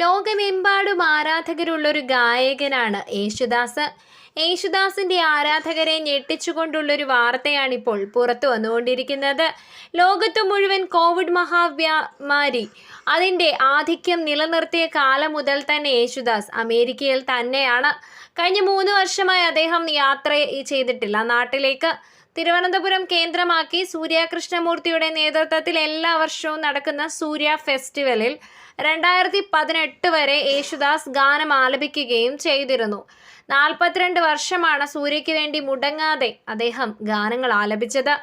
ലോകമെമ്പാടും ആരാധകരുള്ളൊരു ഗായകനാണ് യേശുദാസ്. യേശുദാസിന്റെ ആരാധകരെ ഞെട്ടിച്ചുകൊണ്ടുള്ളൊരു വാർത്തയാണിപ്പോൾ പുറത്തു വന്നുകൊണ്ടിരിക്കുന്നത്. ലോകത്തു മുഴുവൻ കോവിഡ് മഹാവ്യാമാരി അതിന്റെ ആധിക്യം നിലനിർത്തിയ കാലം മുതൽ തന്നെ യേശുദാസ് അമേരിക്കയിൽ തന്നെയാണ്. കഴിഞ്ഞ മൂന്ന് വർഷമായി അദ്ദേഹം യാത്ര ചെയ്തിട്ടില്ല നാട്ടിലേക്ക്. തിരുവനന്തപുരം കേന്ദ്രമാക്കി സൂര്യകൃഷ്ണമൂർത്തിയുടെ നേതൃത്വത്തിൽ എല്ലാ വർഷവും നടക്കുന്ന സൂര്യ ഫെസ്റ്റിവലിൽ രണ്ടായിരത്തി പതിനെട്ട് വരെ യേശുദാസ് ഗാനം ആലപിക്കുകയും ചെയ്തിരുന്നു. നാൽപ്പത്തിരണ്ട് വർഷമാണ് സൂര്യയ്ക്ക് വേണ്ടി മുടങ്ങാതെ അദ്ദേഹം ഗാനങ്ങൾ ആലപിച്ചത്.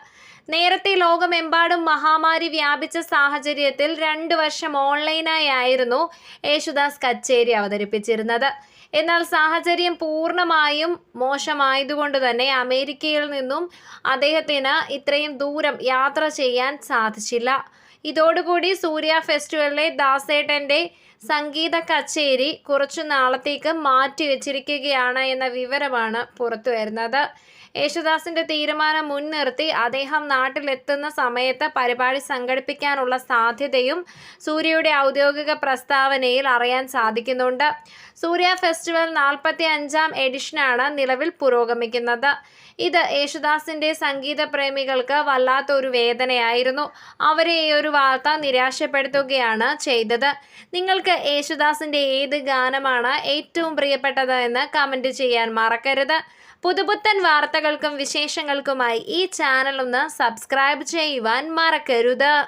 നേരത്തെ ലോകമെമ്പാടും മഹാമാരി വ്യാപിച്ച സാഹചര്യത്തിൽ രണ്ട് വർഷം ഓൺലൈനായി ആയിരുന്നു യേശുദാസ് കച്ചേരി അവതരിപ്പിച്ചിരുന്നത്. എന്നാൽ സാഹചര്യം പൂർണമായും മോശമായതുകൊണ്ട് തന്നെ അമേരിക്കയിൽ നിന്നും അദ്ദേഹത്തിന് ഇത്രയും ദൂരം യാത്ര ചെയ്യാൻ സാധിച്ചില്ല. ഇതോടുകൂടി സൂര്യ ഫെസ്റ്റിവലിലെ ദാസേട്ടന്റെ സംഗീത കച്ചേരി കുറച്ചു നാളത്തേക്ക് മാറ്റിവെച്ചിരിക്കുകയാണ് എന്ന വിവരമാണ് പുറത്തു വരുന്നത് യേശുദാസിന്റെ തീരുമാനം മുൻനിർത്തി അദ്ദേഹം നാട്ടിലെത്തുന്ന സമയത്ത് പരിപാടി സംഘടിപ്പിക്കാനുള്ള സാധ്യതയും സൂര്യയുടെ ഔദ്യോഗിക പ്രസ്താവനയിൽ അറിയാൻ സാധിക്കുന്നുണ്ട്. സൂര്യ ഫെസ്റ്റിവൽ നാൽപ്പത്തി അഞ്ചാം എഡിഷനാണ് നിലവിൽ പുരോഗമിക്കുന്നത്. ഇത് യേശുദാസിന്റെ സംഗീത പ്രേമികൾക്ക് വല്ലാത്തൊരു വേദനയായിരുന്നു. അവരെ ഈ ഒരു വാർത്ത നിരാശപ്പെടുത്തുകയാണ് ചെയ്തത്. നിങ്ങൾക്ക് യേശുദാസിന്റെ ഏത് ഗാനമാണ് ഏറ്റവും പ്രിയപ്പെട്ടത് എന്ന് കമന്റ് ചെയ്യാൻ മറക്കരുത്. പുതുപുത്തൻ വാർത്തകൾക്കും വിശേഷങ്ങൾക്കുമായി ഈ ചാനൽ ഒന്ന് സബ്സ്ക്രൈബ് ചെയ്യുവാൻ മറക്കരുത്.